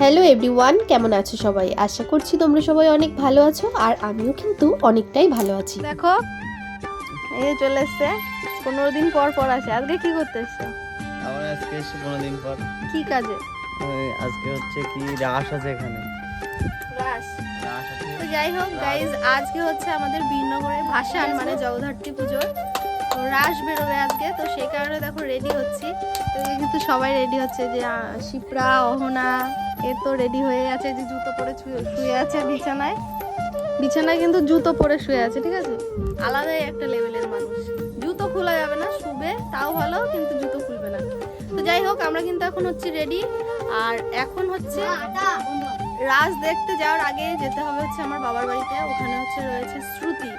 Hello everyone কেমন আছো সবাই? আশা করছি তোমরা সবাই অনেক ভালো আছো আর আমিও কিন্তু অনেকটাই ভালো আছি। দেখো এই চলে এসছে পনেরো দিন পর পর আসে। আজকে কি করতে এসছো আবার আজকে এসে পনেরো দিন পর। কি কাজে? আজকে হচ্ছে কি রাস আছে এখানে। রাস? তো যাই হোক গাইজ আজকে হচ্ছে আমাদের বীরনগরে ভাসান মানে জগদ্ধাত্রী পুজোর। রাস বেরোবে আজকে তো সেই কারণে দেখো রেডি হচ্ছি। কিন্তু সবাই রেডি হচ্ছে যে শিপ্রা অহনা এ তো রেডি হয়ে আছে যে জুতো পরে শুয়ে শুয়ে আছে বিছানায়। বিছানায় কিন্তু জুতো পরে শুয়ে আছে ঠিক আছে? আলাদাই একটা লেভেলের মানুষ। জুতো খোলা যাবে না শুবে তাও ভালো কিন্তু জুতো খুলবে না। তো যাই হোক আমরা কিন্তু এখন হচ্ছে রেডি আর এখন হচ্ছে রাজ দেখতে যাওয়ার আগে যেতে হবে হচ্ছে আমার বাবার বাড়িতে। ওখানে হচ্ছে রয়েছে শ্রুতি।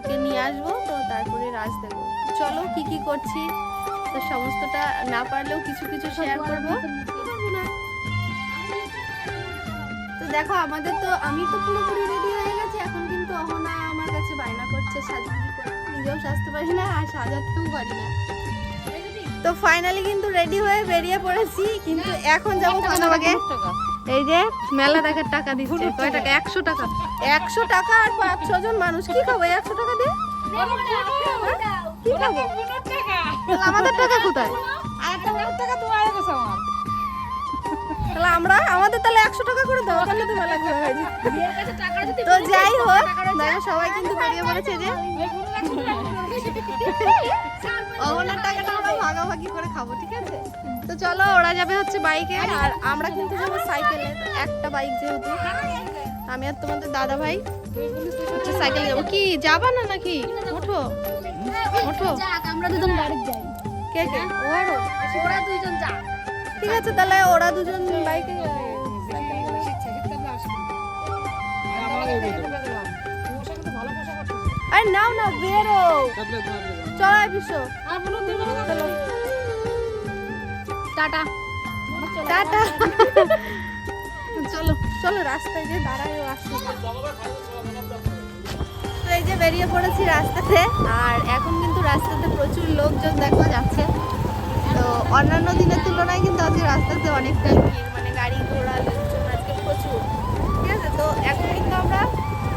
ওকে নিয়ে আসব তো তারপরে রাজ দেবো চলো কি কি করছি? তো সমস্তটা না পারলেও কিছু কিছু শেয়ার করব। তো দেখো আমাদের তো আমি তো পুরোপুরি রেডি হয়ে গেছি। এখন কিন্তু অহনা আমার কাছে বায়না করছে সাজুগুজি নিজেও সাজতে পারি না আর সাজাতেও পারি না। তো ফাইনালি কিন্তু রেডি হয়ে বেরিয়ে পড়েছি কিন্তু এখন যাব কোন আমাকে এই যে মেলা দেখার টাকা দিচ্ছে। কয় টাকা? একশো টাকা। একশো টাকা আর পাঁচ ছজন মানুষ। কি খাব? একশো টাকা দিয়ে? কি খাব? তাহলে আমাদের টাকা কোথায়? তাহলে আমরা আমাদের তাহলে একশো টাকা করে দাও তাহলে তো মেলা ঘোরা হয়ে তো যাই হোক দেখো সবাই কিন্তু বেরিয়ে পড়েছে যে অহনার টাকাটা আমরা ভাগাভাগি করে খাব ঠিক আছে? তো চলো ওরা যাবে হচ্ছে বাইকে আর আমরা কিন্তু যাব সাইকেলে। একটা বাইক যেহেতু। আমি আর তোমাদের দাদা ভাই হচ্ছে সাইকেলে যাব। কি যাবা না নাকি? ওঠো। ওঠো। আমরা দুজন গাড়ি যাই। কে কে? ওরা দুইজন যা ঠিক আছে তাহলে ওরা দুজন বাইকে আরে নাও না বেরো। চলো বিশো চলো। টাটা। টাটা। চলো। চলো রাস্তায় যে দাঁড়ায় তো এই যে বেরিয়ে পড়েছি রাস্তাতে আর এখন কিন্তু রাস্তাতে প্রচুর লোকজন দেখা যাচ্ছে। অন্যান্য দিনের তুলনায় কিন্তু আজকে রাস্তাতে অনেকটাই ভিড় মানে গাড়ি ঘোড়া লোকজন আজকে প্রচুর। ঠিক আছে? তো এখন কিন্তু আমরা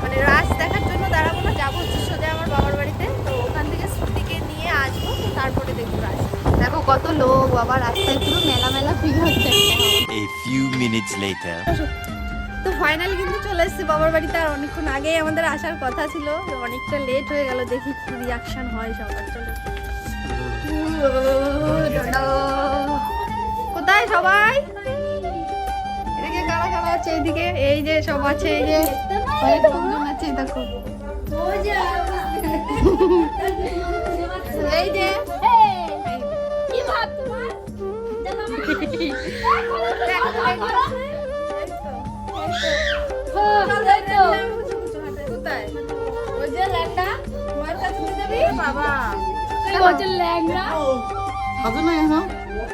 মানে রাস দেখার জন্য দাঁড়াবো না যাব হচ্ছে সোজা আমার বাবার বাড়িতে। তো ওখান থেকে স্মৃতিকে নিয়ে আসব তো তারপরে দেখব রাস। দেখো কত লোক বাবা রাস্তায় পুরো মেলা মেলা ভিড় হচ্ছে। A few minutes later. তো ফাইনালি কিন্তু চলে এসেছি বাবার বাড়িতে আর অনেকক্ষণ আগেই আমাদের আসার কথা ছিল। তো অনেকটা লেট হয়ে গেল দেখি কি রিয়াকশন হয় সবার চলে কোথায় সবাই এদিকে কারা কারা আছে এইদিকে এই যে সব আছে এই যে অনেক লোকজন আছে দেখো এই যে কোথায় ওই যে ল্যাংটা কাছে বাবা বলছে ল্যাংড়া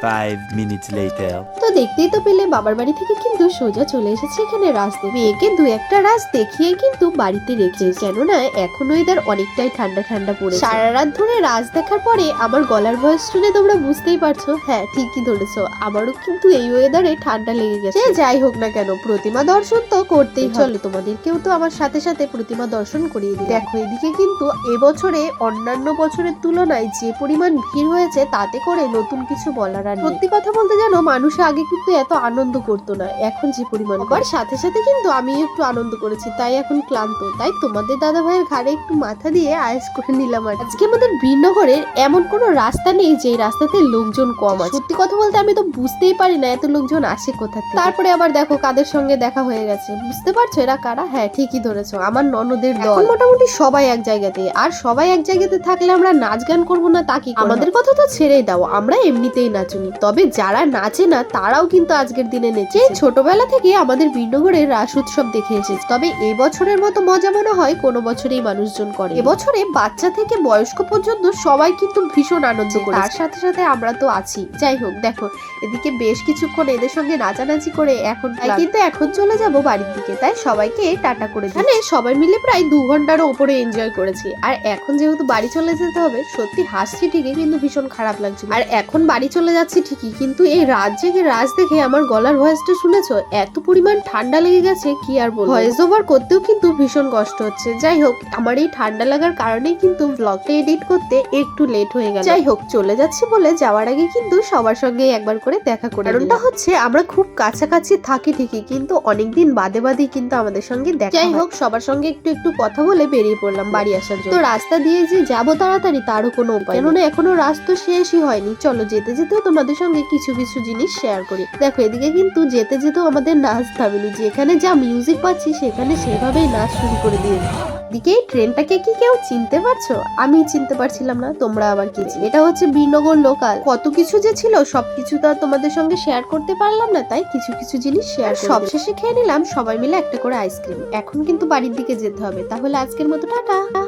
Five minutes later. দেখতেই তো পেলে বাবার বাড়ি থেকে কিন্তু সোজা চলে এসেছে এখানে রাস দেখে মেয়েকে দু একটা রাস দেখিয়ে কিন্তু বাড়িতে রেখে কেননা এখন ওয়েদার অনেকটাই ঠান্ডা ঠান্ডা পড়ে সারা রাত ধরে রাস দেখার পরে আমার গলার ভয়েস শুনে তোমরা বুঝতেই পারছ। হ্যাঁ ঠিকই ধরেছো। আমারও কিন্তু এই ওয়েদারে ঠান্ডা লেগে গেছে। যাই হোক না কেন প্রতিমা দর্শন তো করতেই চলে তোমাদেরকেও তো আমার সাথে সাথে প্রতিমা দর্শন করিয়ে দিই দেখো এদিকে কিন্তু এবছরে অন্যান্য বছরের তুলনায় যে পরিমাণ ভিড় হয়েছে তাতে করে নতুন কিছু বলার আর সত্যি কথা বলতে জানো মানুষ আগে কিন্তু এত আনন্দ করতো না এখন যে পরিমাণ কর। সাথে সাথে কিন্তু আমি একটু আনন্দ করেছি তাই এখন ক্লান্ত। তাই তোমাদের দাদা ভাইয়ের ঘাড়ে একটু মাথা দিয়ে আয়েস করে নিলাম আর আজকে আমাদের বীরনগরের এমন কোনো রাস্তা নেই যে রাস্তাতে লোকজন কম আছে। সত্যি কথা বলতে আমি তো বুঝতেই পারি না এত লোকজন আসে কোথা থেকে। তারপরে আবার দেখো কাদের সঙ্গে দেখা হয়ে গেছে। বুঝতে পারছ? এরা কারা? হ্যাঁ ঠিকই ধরেছো। আমার ননদের দল। মোটামুটি সবাই এক জায়গাতে। আর সবাই এক জায়গাতে থাকলে আমরা নাচ গান করব না তা কি আমাদের কথা তো ছেড়েই দাও। আমরা এমনিতেই নাচুনি। তবে যারা নাচে না তারাও কিন্তু আজকের দিনে নেচে এই ছোটবেলা থেকে আমাদের বীরনগরের রাস উৎসব দেখে এসেছে। তবে এবছরের মতো মজা মনে হয় কোনো বছরেই মানুষজন করে এবছরে বাচ্চা থেকে বয়স্ক পর্যন্ত সবাই কিন্তু ভীষণ আনন্দ করে তার সাথে সাথে আমরা তো আছি। যাই হোক দেখো এদিকে বেশ কিছুক্ষণ এদের সঙ্গে নাচানাচি করে এখন কিন্তু এখন চলে যাব বাড়ির দিকে। তাই সবাইকে টাটা করে। মানে সবাই মিলে প্রায় দু ঘন্টারও উপরে এনজয় করেছি। আর এখন যেহেতু বাড়ি চলে যেতে হবে সত্যি হাসছি ঠিকই কিন্তু ভীষণ খারাপ লাগছে আর এখন বাড়ি চলে যাচ্ছি ঠিকই কিন্তু এই রাত জেগে রাজ দেখে আমার গলার ভয়েসটা শুনেছো? এত পরিমাণ ঠান্ডা লেগে গেছে কি আর বলব? ভয়েস ওভার করতেও কিন্তু ভীষণ কষ্ট হচ্ছে। যাই হোক আমার এই ঠান্ডা লাগার কারণেই কিন্তু ব্লগটা এডিট করতে একটু লেট হয়ে গেল। যাই হোক চলে যাচ্ছি বলে যাওয়ার আগে কিন্তু সবার সঙ্গে একবার করে দেখা করে কারণটা হচ্ছে আমরা খুব কাছাকাছি থাকি ঠিকই কিন্তু অনেকদিন বাদে বাদেই কিন্তু আমাদের সঙ্গে দেখা যাই হোক সবার সঙ্গে একটু একটু কথা বলে বেরিয়ে পড়লাম বাড়ি আসার জন্য। তো রাস্তা দিয়ে যে যাব তাড়াতাড়ি তারও কোনো উপায়। কেননা এখনও রাস্তা শেষই হয়নি। চলো যেতে যেতেও তোমাদের সঙ্গে কিছু কিছু জিনিস শেয়ার করি। দেখো, এদিকে কিন্তু যেতে যেতেও আমাদের নাচ থামেনি। যেখানে যা মিউজিক পাচ্ছি, সেখানে সেভাবেই নাচ শুরু করে দিয়েছি। দিকে ট্রেনটাকে কি কেউ চিনতে পারছ? আমি চিনতে পারছিলাম না, তোমরা আবার কি? এটা হচ্ছে বীরনগর লোকাল কত কিছু যে ছিল, সবকিছু তো তোমাদের সঙ্গে শেয়ার করতে পারলাম না, তাই কিছু কিছু জিনিস শেয়ার সবশেষে খেয়ে নিলাম, সবাই মিলে একটা করে আইসক্রিম এখন কিন্তু বাড়ির দিকে যেতে হবে। তাহলে আজকের মতো টাটা।